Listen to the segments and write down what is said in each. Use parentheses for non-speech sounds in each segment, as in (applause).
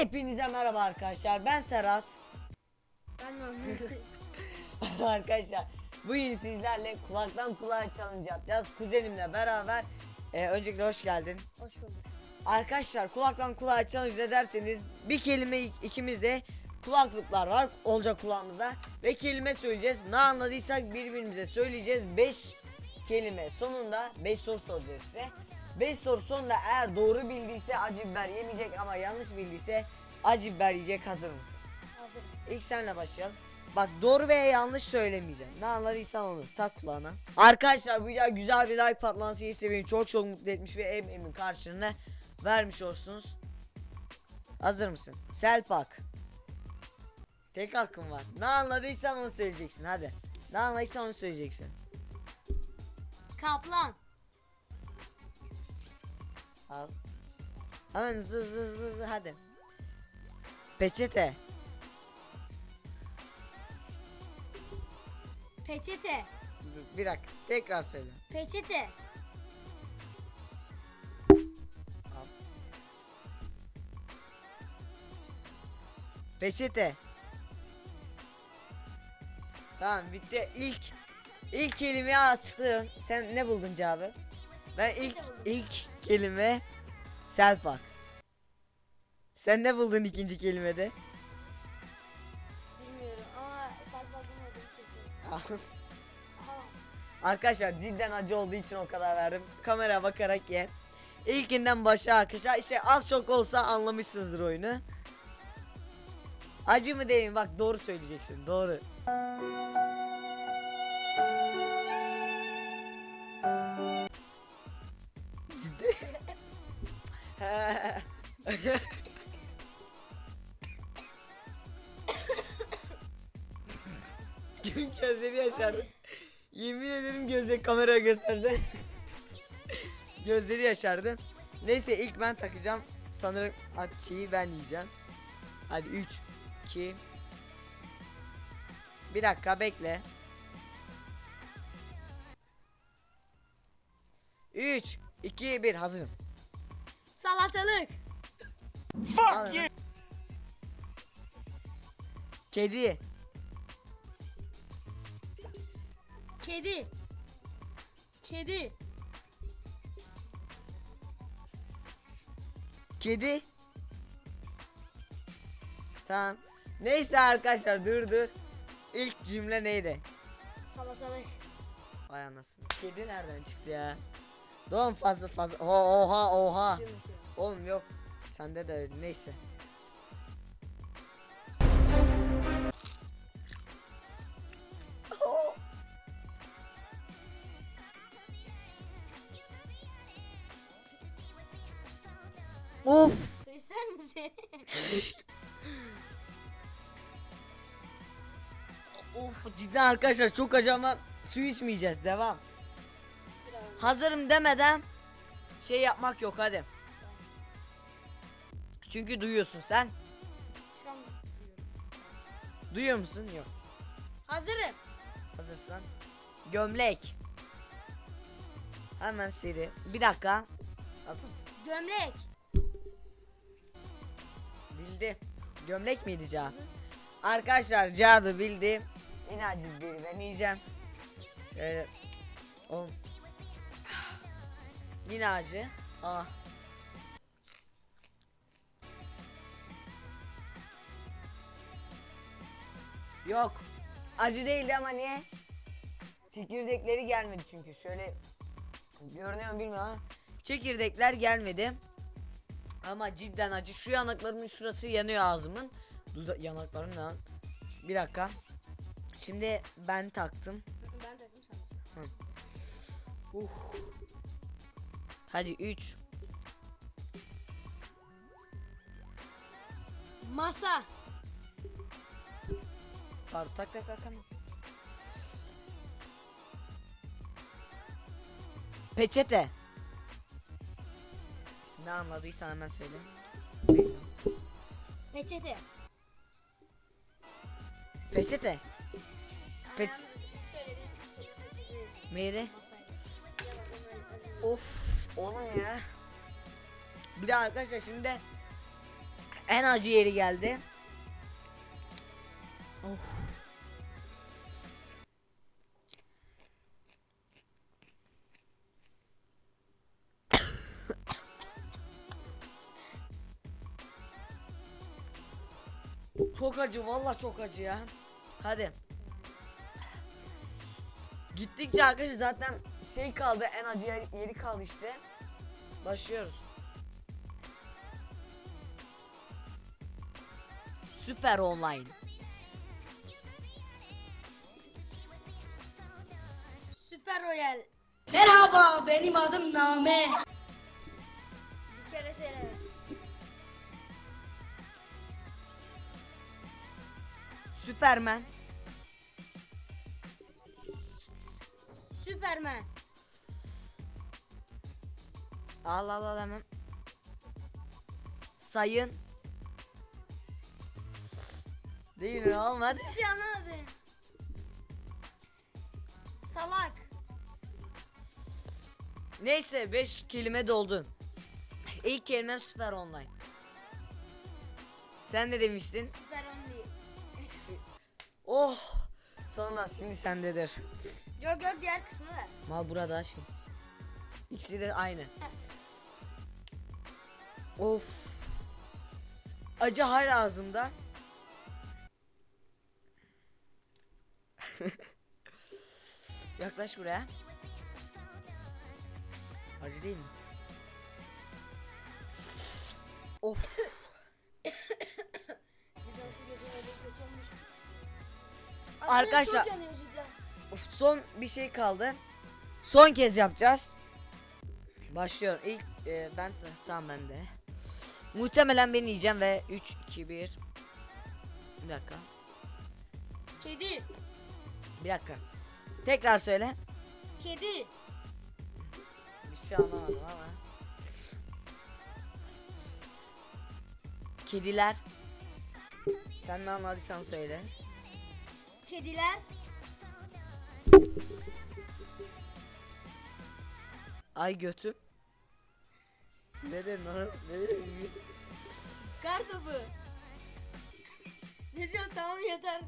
Hepinize merhaba arkadaşlar. Ben Serhat. Ben (laughs) arkadaşlar bugün sizlerle kulaktan kulağa challenge yapacağız. Kuzenimle beraber. Ee, öncelikle hoş geldin. Hoş bulduk. Arkadaşlar kulaktan kulağa challenge ederseniz bir kelime ikimiz de kulaklıklar var olacak kulağımızda ve kelime söyleyeceğiz. Ne anladıysak birbirimize söyleyeceğiz. 5 kelime sonunda 5 soru soracağız size. 5 soru sonunda eğer doğru bildiyse acı biber yemeyecek ama yanlış bildiyse acı biber yiyecek. Hazır mısın? Hazırım. İlk senle başlayalım. Bak doğru veya yanlış söylemeyeceğim. Ne anladıysan onu tak kulağına. Arkadaşlar bu video güzel bir like patlaması ise beni çok çok mutlu etmiş ve em emin karşılığını vermiş olursunuz. Hazır mısın? Selpak. Tek hakkın var. Ne anladıysan onu söyleyeceksin hadi. Ne anladıysan onu söyleyeceksin. Kaplan. Al. Hemen hızlı hızlı hızlı, hızlı hadi. Peçete. Peçete. Dur, Bir dakika tekrar söyle. Peçete. Peçete. Tamam bitti. İlk ilk kelimeyi açıklıyorum. Sen ne buldun cevabı? Ben ilk ilk kelime selpak. Sen ne buldun ikinci kelimede? Bilmiyorum ama sen bakmadın kesin. Arkadaşlar cidden acı olduğu için o kadar verdim. Kamera bakarak ye. İlkinden başla arkadaşlar. İşte az çok olsa anlamışsınızdır oyunu. Acı mı değil mi? Bak doğru söyleyeceksin. Doğru. Gözleri yaşardı. Yemin ederim gözleri kameraya göstersen. gözleri yaşardı. Neyse ilk ben takacağım. Sanırım şeyi ben yiyeceğim. Hadi 3 2 Bir dakika bekle. 3 2 1 hazırım. Salatalık. Fuck you. Kedi. Kedi. Kedi. Kedi. Tamam. Neyse arkadaşlar dur dur. İlk cümle neydi? Salatalık. Vay anasını. Kedi nereden çıktı ya? Doğum fazla fazla. Oha oha oha. Oğlum yok. Sende de öyle. Neyse. (laughs) Of. Su ister misin? (laughs) Of cidden arkadaşlar çok acı ama su içmeyeceğiz. Devam. Hazırım demeden şey yapmak yok hadi. Çünkü duyuyorsun sen. Şu an duyuyorum. Duyuyor musun? Yok. Hazırım. Hazırsan. Gömlek. Hemen seri. Bir dakika. Hazır. Gömlek. Bildi. Gömlek miydi cevap? Arkadaşlar cevabı bildi. Acı biberi ben yiyeceğim. Şöyle. Oğlum. Yine acı. Ah. Yok. Acı değildi ama niye? Çekirdekleri gelmedi çünkü. Şöyle görünüyor mu bilmiyorum ama çekirdekler gelmedi. Ama cidden acı. Şu yanaklarımın şurası yanıyor ağzımın. Duda yanaklarım lan. Bir dakika. Şimdi ben taktım. Ben dedim sana. Uh. Hadi 3 Masa. Pardon tak tak tak hemen. Peçete. Ne anladıysan hemen söyle. Peçete. Peçete. Peç. Peçete. Meyre. Of oğlum ya. Bir de arkadaşlar şimdi en acı yeri geldi. Of. Çok acı vallahi çok acı ya. Hadi. Gittikçe arkadaşlar zaten şey kaldı en acı yer- yeri kaldı işte. Başlıyoruz. Süper online. Süper Royal. Merhaba benim adım Name. Bir kere söyle. Süpermen. Süpermen. Al al al hemen. Sayın. Değil mi olmaz? Hiç anlamadım. Salak. Neyse 5 kelime doldu. İlk kelimem süper online. Sen ne demiştin? Süper Only. Oh. Sonra şimdi sendedir. Yok yok diğer kısmı ver. Mal burada aşkım. İkisi de aynı. of. Acı hala ağzımda. (laughs) Yaklaş buraya. Acı değil mi? Of. (coughs) Arkadaşlar- son bir şey kaldı. Son kez yapacağız. Başlıyorum. İlk e, ben tamam ben de. Muhtemelen ben yiyeceğim ve 3 2 1 Bir dakika. Kedi. Bir dakika. Tekrar söyle. Kedi. Bir şey anlamadım ama. Kediler. Sen ne anladıysan söyle. Kediler. Ay götü. ne dedin lan? Ne dedin? Kar topu. Ne diyorsun tamam yeter.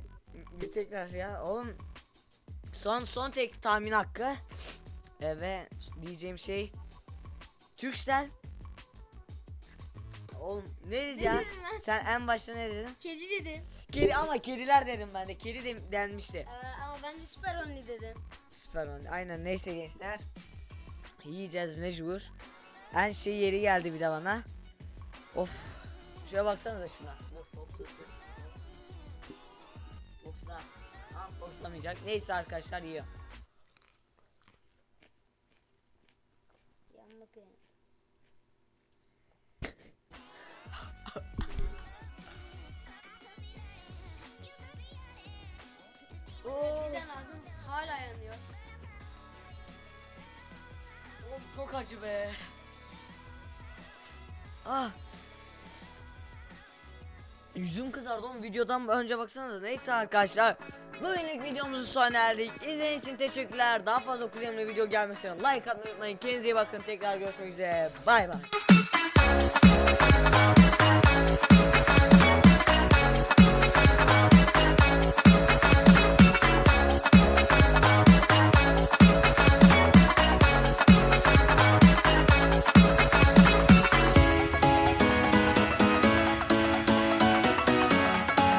Bir tekrar ya oğlum son son tek tahmin hakkı e, ve diyeceğim şey Türksel Oğlum ne diyeceğim dedin lan? sen en başta ne dedin Kedi dedim. kedi ama kediler dedim ben de kedi de, denmişti Ee, ama ben de süper only dedim. süper oldu aynen neyse gençler yiyeceğiz mecbur. En şey yeri geldi bir de bana. Of şuraya baksanıza şuna. Bu Foxla Aa, foxlamayacak neyse arkadaşlar yiyor acı be. Ah. Yüzüm kızardı oğlum videodan önce baksanıza. Neyse arkadaşlar. Bugünlük videomuzu sona erdik. İzlediğiniz için teşekkürler. Daha fazla kuzenimle video gelmesine like atmayı unutmayın. Kendinize iyi bakın. Tekrar görüşmek üzere. Bay bay.